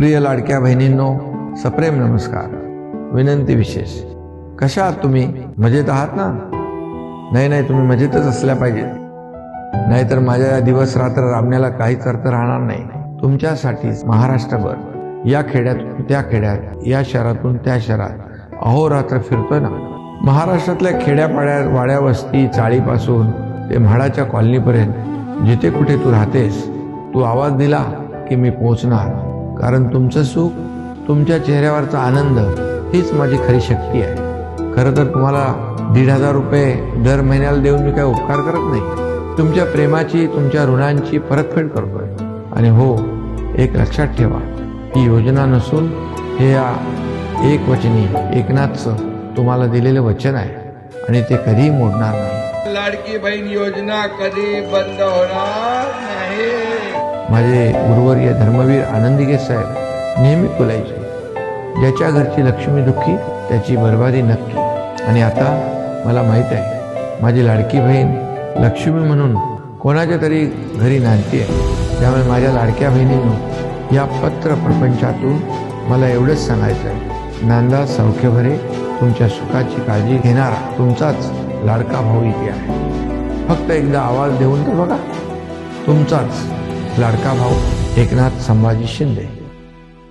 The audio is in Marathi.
प्रिय लाडक्या बहिणींनो सप्रेम नमस्कार. विनंती विशेष. कशा आहात तुम्ही? मजेत आहात ना? नाही नाही तुम्ही मजेतच असल्या पाहिजे नाहीतर माझ्या या दिवस रात्र राबण्याला काहीच अर्थ राहणार नाही. तुमच्यासाठीच महाराष्ट्रभर या खेड्यातून त्या खेड्यात या शहरातून त्या शहरात अहोरात्र फिरतोय ना? महाराष्ट्रातल्या खेड्यापाड्या वाड्या वस्ती चाळीपासून ते म्हाडाच्या कॉलनीपर्यंत जिथे कुठे तू राहतेस तू आवाज दिला की मी पोहोचणार. कारण तुमचं सुख तुमच्या चेहऱ्यावरचा आनंद हीच माझी खरी शक्ती आहे. खरं तर तुम्हाला दीड हजार रुपये दर महिन्याला देऊन मी काय उपकार करत नाही. तुमच्या प्रेमाची तुमच्या ऋणांची परतफेड करतोय. आणि हो एक लक्षात ठेवा ही योजना नसून हे या एक वचनी एकनाथचं तुम्हाला दिलेलं वचन आहे. आणि ते कधीही मोडणार नाही. लाडकी बहीण योजना कधी बंद होणार नाही? माझे गुरुवर्य धर्मवीर आनंदीगे साहेब नेहमी बोलायचे. ज्याच्या घरची लक्ष्मी दुःखी त्याची बरबादी नक्की. आणि आता मला माहीत आहे माझी लाडकी बहीण लक्ष्मी म्हणून कोणाच्या तरी घरी नांदती आहे. त्यामुळे माझ्या लाडक्या बहिणीनं या पत्र प्रपंचातून मला एवढंच सांगायचं आहे. नांदा सौख्यभरे तुमच्या सुखाची काळजी घेणारा तुमचाच लाडका भाऊ इथे आहे. फक्त एकदा आवाज देऊन तर बघा तुमचाच. लाडका भाऊ एकनाथ संभाजी शिंदे.